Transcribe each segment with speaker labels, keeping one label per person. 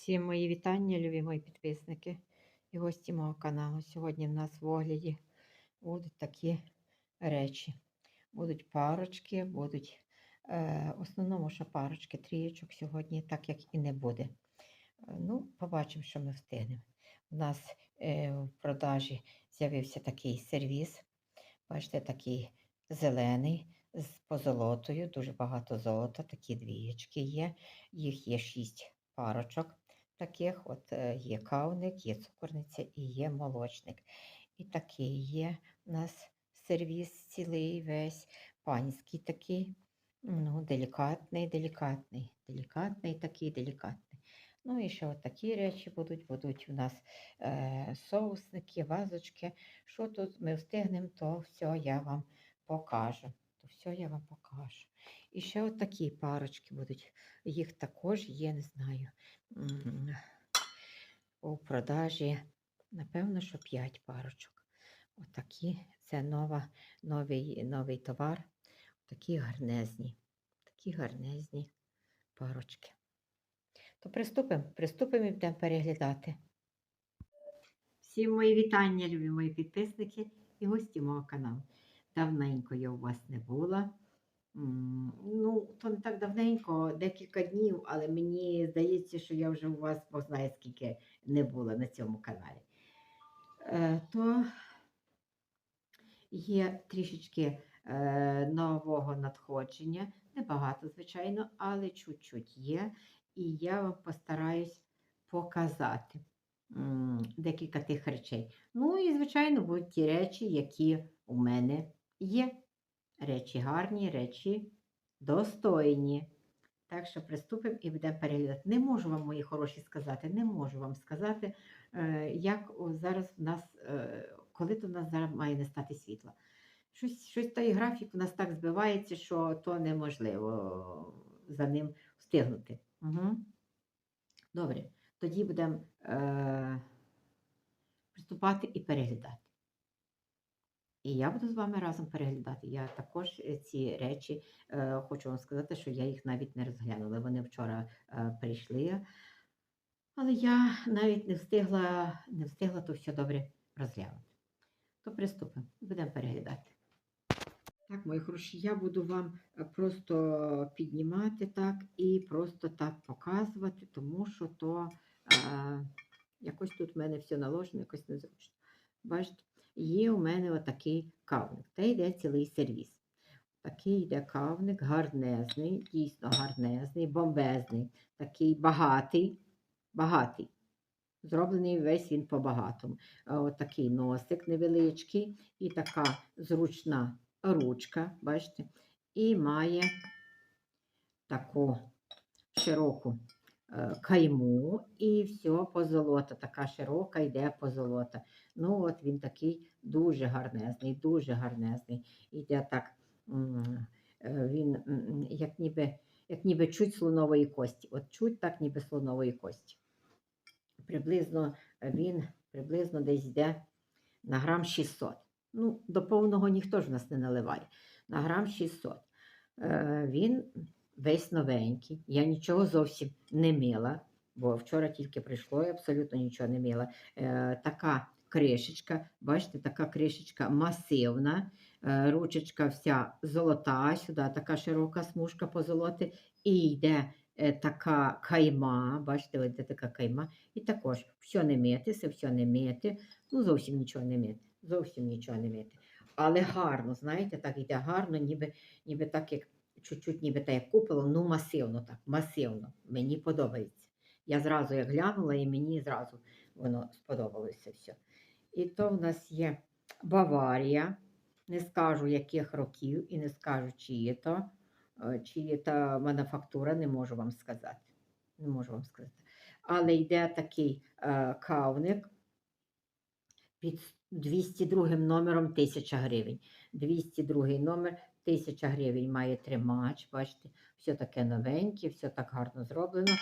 Speaker 1: Всім мої вітання, любі мої підписники і гості мого каналу. Сьогодні в нас в огляді будуть такі речі. Будуть парочки, будуть е, основному, що парочки, трієчок сьогодні, так як і не буде. Е, Ну, побачимо, що ми встигнемо. У нас е, в продажі з'явився такий сервіс. Бачите, такий зелений з позолотою, дуже багато золота, такі двієчки є. Їх є шість парочок таких. От е, є кавник, є цукорниця і є молочник. І такий є у нас сервіс цілий весь, панський такий, ну, делікатний, делікатний, делікатний такий, делікатний. Ну і ще от такі речі будуть. Будуть у нас е, соусники, вазочки. Що тут ми встигнемо, то все я вам покажу. Все я вам покажу. І ще от такі парочки будуть. Їх також є, не знаю, у продажі, напевно, що 5 парочок. Отакі, це нова, новий, новий товар. Такі гарнезні, такі гарнезні парочки. То приступимо, приступимо і будемо переглядати. Всім мої вітання, любі мої підписники і гості мого каналу. Давненько я у вас не була. Ну, то не так давненько, декілька днів, але мені здається, що я вже у вас знає, скільки не була на цьому каналі. Е, то є трішечки е, нового надходження. Небагато, звичайно, але чуть-чуть є. І я вам постараюсь показати декілька тих речей. Ну і, звичайно, будуть ті речі, які у мене є. Речі гарні, речі достойні. Так що приступимо і будемо переглядати. Не можу вам, мої хороші, сказати, не можу вам сказати, е, як зараз в нас, е, коли то в нас зараз має не стати світла. Щось, щось той графік у нас так збивається, що то неможливо за ним встигнути. Угу. Добре, тоді будемо е, приступати і переглядати. І я буду з вами разом переглядати. Я також е, ці речі е, хочу вам сказати, що я їх навіть не розглянула. Вони вчора е, прийшли, але я навіть не встигла, не встигла то все добре розглянути. То приступимо будемо переглядати. Так, мої хороші, я буду вам е, просто піднімати так і просто так показувати, тому що то е, якось тут в мене все наложено, якось незручно. Бачите? Є у мене отакий кавник. Та йде цілий сервіс. Такий йде кавник, гарнезний, дійсно гарнезний, бомбезний, такий багатий, багатий. Зроблений весь він по-багатому. Отакий носик невеличкий і така зручна ручка, бачите, і має таку широку е, кайму, і все позолота, така широка йде позолота. Ну, от він такий дуже гарнезний, дуже гарнезний. Іде так, е, він як ніби, як ніби чуть слонової кості. От чуть так, ніби слонової кості. Приблизно е, він приблизно десь йде на грам 600. Ну, до повного ніхто ж в нас не наливає. На грам 600. Е, він весь новенький. Я нічого зовсім не мила, бо вчора тільки прийшло і абсолютно нічого не мила. Е, така кришечка, бачите, така кришечка масивна, е, ручечка вся золота, сюди така широка смужка позолоти, і йде е, така кайма, бачите, ось така кайма, і також все не мити, все не мити, ну зовсім нічого не мити, зовсім нічого не мити. Але гарно, знаєте, так йде гарно, ніби, ніби так, як чуть-чуть, ніби так як купило, ну масивно так, масивно. Мені подобається. Я зразу як глянула, і мені зразу воно сподобалося все. І то в нас є Баварія. Не скажу яких років і не скажу, чиї то, е, чиї то мануфактура, не можу вам сказати. Не можу вам сказати. Але йде такий е, кавник під 202 номером 1000 гривень. 202 номер 1000 гривень має тримач. Бачите, все таке новеньке, все так гарно зроблено.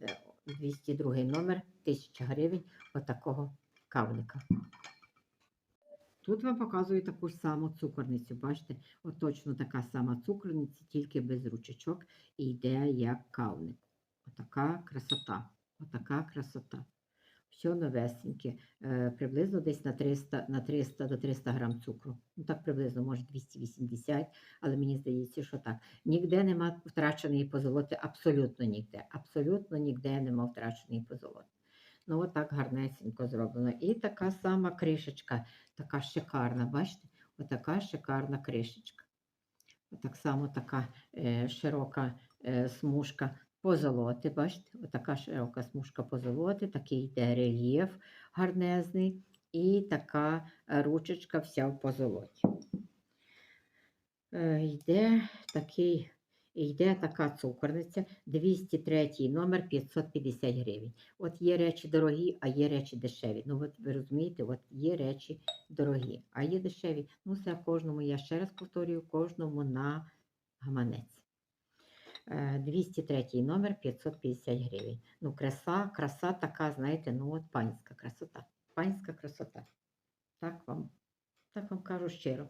Speaker 1: Е, 202 номер 1000 гривень отакого кавника. Тут вам показую таку ж саму цукорницю. Бачите, от точно така сама цукорниця, тільки без ручечок і йде як кавник. Отака красота. Отака красота. Все новесеньке. Е, приблизно десь на 300, на 300 до 300 грам цукру. Ну так приблизно, може 280, але мені здається, що так. Ніде нема втраченої позолоти, абсолютно ніде. Абсолютно ніде нема втраченої позолоти. Ну, отак гарнесенько зроблено. І така сама кришечка, така шикарна, бачите? Отака шикарна кришечка. Так само така е, широка е, смужка позолоти. Бачите, отака широка смужка позолоти, такий йде рельєф гарнезний, і така ручечка вся в позолоті. Е, йде такий, йде така цукорниця, 203 номер 550 гривень. От є речі дорогі, а є речі дешеві. Ну, от ви розумієте, от є речі дорогі, а є дешеві. Ну, це кожному, я ще раз повторюю, кожному на гаманець. Е, 203 номер 550 гривень. Ну, краса, краса така, знаєте, ну от панська красота. Панська красота. Так вам, так вам кажу щиро.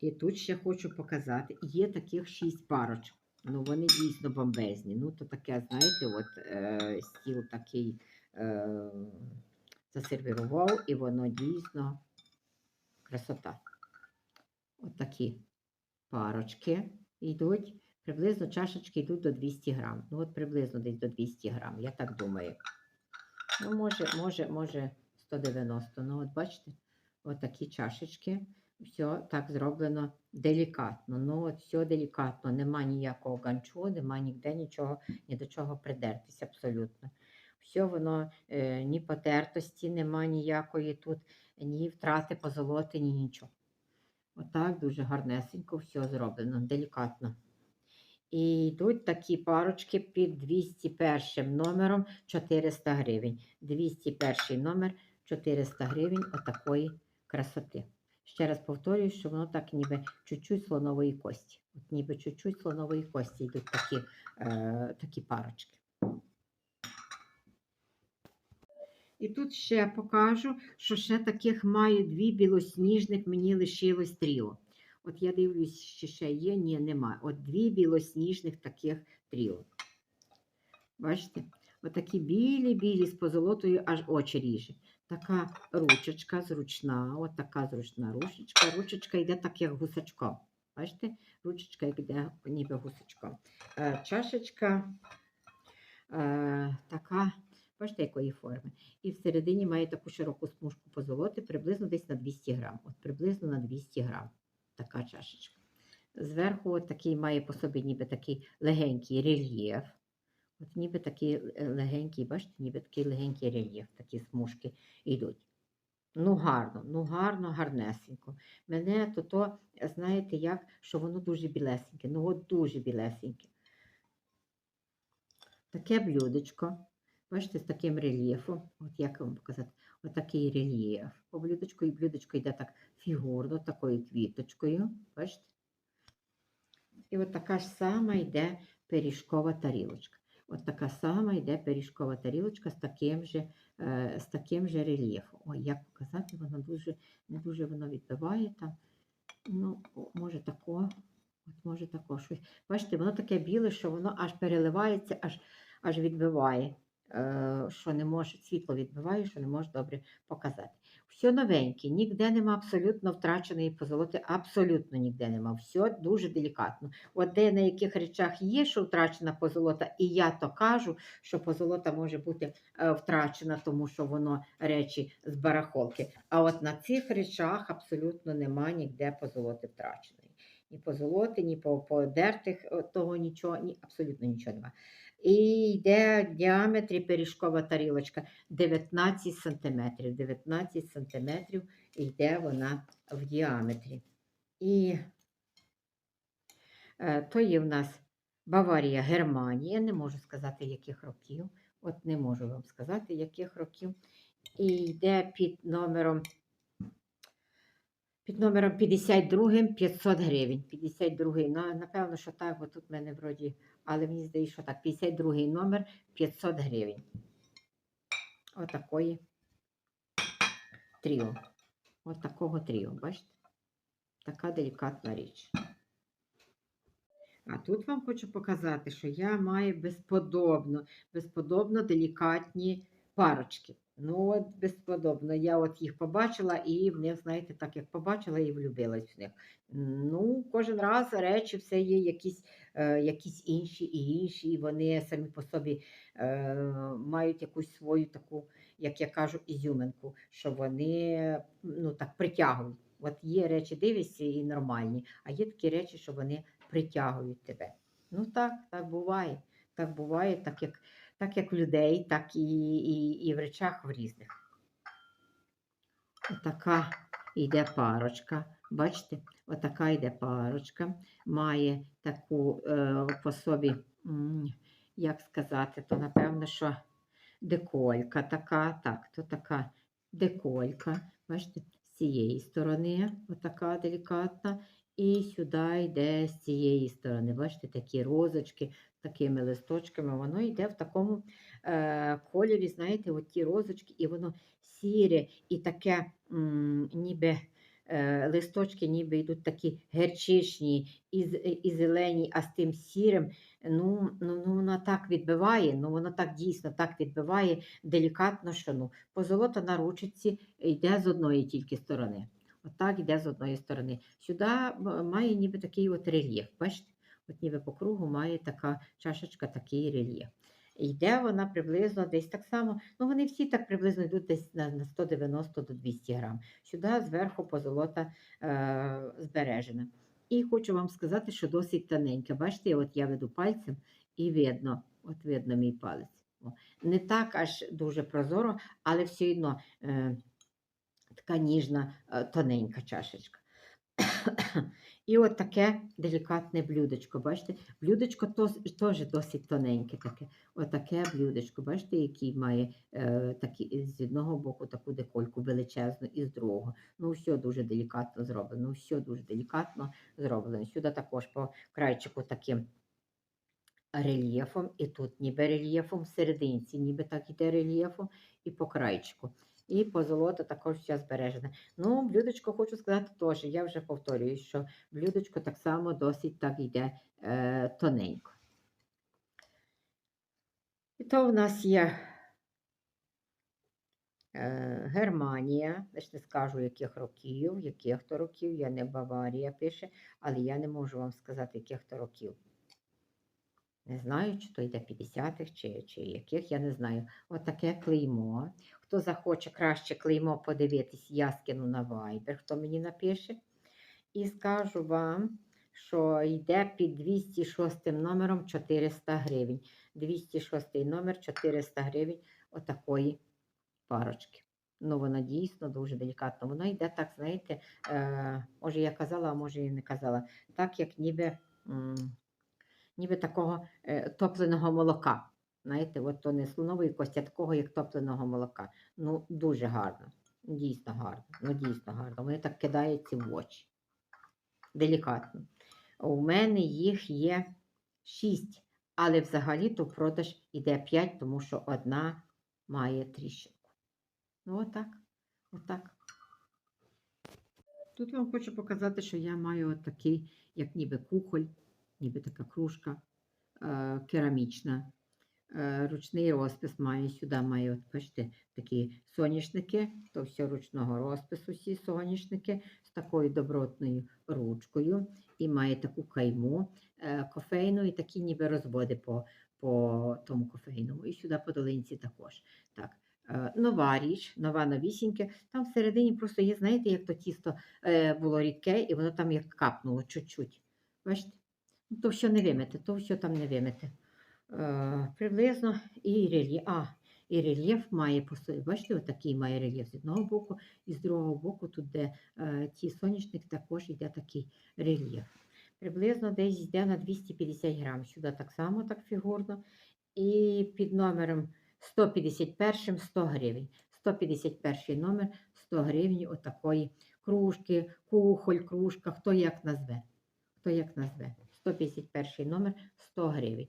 Speaker 1: І тут ще хочу показати, є таких шість парочок. Ну, вони дійсно бомбезні. Ну, то таке, знаєте, от е, стіл такий е, засервірував, і воно дійсно красота. От такі парочки йдуть. Приблизно чашечки йдуть до 200 грам. Ну, от приблизно десь до 200 грам, я так думаю. Ну, може, може, може 190. Ну, от бачите, от такі чашечки. Все так зроблено делікатно. Ну, от все делікатно. Нема ніякого ганчу, нема ніде нічого, ні до чого придертися абсолютно. Все воно, е, ні потертості, нема ніякої тут, ні втрати позолоти, ні нічого. Отак дуже гарнесенько все зроблено, делікатно. І йдуть такі парочки під 201 номером 400 гривень. 201 номер 400 гривень отакої красоти. Ще раз повторюю, що воно так ніби чуть-чуть слонової кості. От ніби чуть-чуть слонової кості йдуть такі, е, такі парочки. І тут ще покажу, що ще таких маю дві білосніжних, мені лишилось тріо. От я дивлюсь, чи ще є, ні, немає. От дві білосніжних таких тріо. Бачите? Отакі білі-білі з позолотою аж очі ріже. Така ручечка зручна, от така зручна ручечка. Ручечка йде так, як гусачком. Бачите? Ручечка йде ніби гусачком. Е, чашечка е, така, бачите, якої форми. І всередині має таку широку смужку позолоти, приблизно десь на 200 грам. От приблизно на 200 грам така чашечка. Зверху от такий має по собі ніби такий легенький рельєф. От ніби такий е, легенький, бачите, ніби такий легенький рельєф, такі смужки йдуть. Ну, гарно, ну гарно, гарнесенько. Мене то, то знаєте, як, що воно дуже білесеньке, ну от дуже білесеньке. Таке блюдечко, бачите, з таким рельєфом, от як вам показати, отакий рельєф. По блюдечку і блюдечко йде так фігурно, такою квіточкою, бачите? І от така ж сама йде пиріжкова тарілочка. От така сама йде пиріжкова тарілочка з таким же, е, з таким же рельєфом. Ой, як показати, воно дуже, не дуже воно відбиває там. Ну, може тако, от може тако щось. Бачите, воно таке біле, що воно аж переливається, аж, аж відбиває. Е, що не може, світло відбиває, що не може добре показати. Все новеньке, ніде нема абсолютно втраченої позолоти, абсолютно ніде нема. Все дуже делікатно. От де на яких речах є, що втрачена позолота, і я то кажу, що позолота може бути е, втрачена, тому що воно речі з барахолки. А от на цих речах абсолютно нема ніде позолоти втраченої. Ні позолоти, ні по подертих е, того нічого, ні, абсолютно нічого немає. І йде в діаметрі пиріжкова тарілочка 19 см. 19 см йде вона в діаметрі. І е, то є в нас Баварія, Германія. Не можу сказати, яких років. От не можу вам сказати, яких років. І йде під номером. Під номером 52 500 гривень. 52 на, напевно, що так, бо тут в мене вроді, але мені здається, що так, 52 номер 500 гривень. Отакої тріо. От такого тріо, бачите? Така делікатна річ. А тут вам хочу показати, що я маю безподобно, безподобно делікатні парочки. Ну, от безподобно. Я от їх побачила і в них, знаєте, так як побачила і влюбилась в них. Ну, кожен раз речі все є якісь, е, якісь інші і інші, і вони самі по собі е, мають якусь свою таку, як я кажу, ізюминку, що вони ну, так притягують. От є речі, дивишся і нормальні, а є такі речі, що вони притягують тебе. Ну так, так буває. Так буває, так як, так як в людей, так і, і, і в речах в різних. Отака йде парочка. Бачите, отака йде парочка, має таку е, по собі, як сказати, то напевно, що деколька така, так, то така деколька. Бачите, з цієї сторони, отака делікатна, і сюди йде з цієї сторони. Бачите, такі розочки такими листочками. Воно йде в такому е, кольорі, знаєте, от ті розочки, і воно сіре, і таке, м, ніби е, листочки, ніби йдуть такі герчичні і, і зелені, а з тим сірим. Ну, ну, ну, воно так відбиває, ну воно так дійсно так відбиває делікатно, що ну, позолота на ручці йде з одної тільки сторони. Отак йде з одної сторони. Сюди має ніби такий от рельєф. Бачите? От ніби по кругу має така чашечка, такий рельєф. Йде вона приблизно десь так само. Ну, вони всі так приблизно йдуть десь на, на 190 до 200 грам. Сюди зверху позолота е, збережена. І хочу вам сказати, що досить тоненька. Бачите, от я веду пальцем і видно, от видно мій палець. Не так аж дуже прозоро, але все одно е, така ніжна, е, тоненька чашечка. І от таке делікатне блюдечко. Бачите, блюдечко теж досить тоненьке таке. Отаке блюдечко, бачите, який має е, такі, з одного боку таку декольку величезну і з другого. Ну, все дуже делікатно зроблено. Ну, все дуже делікатно зроблено. Сюди також по крайчику таким рельєфом, і тут ніби рельєфом, в серединці, ніби так іде рельєфом, і по крайчику. І позолота також вся збережена. Ну, блюдечко хочу сказати теж, я вже повторюю, що блюдечко так само досить так йде е, тоненько. І то в нас є е, Германія, я ж не скажу, яких років, яких то років, я не Баварія пише, але я не можу вам сказати, яких то років. Не знаю, чи то йде 50-х, чи, чи яких, я не знаю. Отаке клеймо. Хто захоче краще клеймо подивитись, я скину на Viber, хто мені напише. І скажу вам, що йде під 206 номером 400 гривень. 206 номер 400 гривень отакої парочки. Ну, вона дійсно дуже делікатна. Вона йде так, знаєте, е, може я казала, а може і не казала. Так, як ніби, м, ніби такого е, топленого молока. Знаєте, от то не слонової кості, а такого, як топленого молока. Ну, дуже гарно. Дійсно гарно. Ну, дійсно гарно. Вони так кидаються в очі. Делікатно. У мене їх є 6, але взагалі-то продаж іде 5, тому що одна має тріщинку. Ну, отак. Отак. Тут вам хочу показати, що я маю отакий, як ніби кухоль, ніби така кружка е, керамічна. Е, ручний розпис маю. Сюди маю, от, бачите, такі соняшники, то все ручного розпису, всі соняшники з такою добротною ручкою. І має таку кайму е, кофейну і такі ніби розводи по, по тому кофейному. І сюди по долинці також. Так. е, Нова річ, нова новісінька. Там всередині просто є, знаєте, як то тісто було рідке, і воно там як капнуло чуть-чуть. Бачите? Ну, То все не вимити, то все там не вимити. Е, приблизно і рельєф. А, і рельєф має собі. Бачите, отакий має рельєф з одного боку, і з другого боку, тут, де е, ті соняшник, також йде такий рельєф. Приблизно десь йде на 250 грам. Сюди так само так фігурно. І під номером 151 100 гривень. 151 номер 100 гривень отакої кружки, кухоль, кружка, хто як назве. Хто як назве. 151 номер 100 гривень.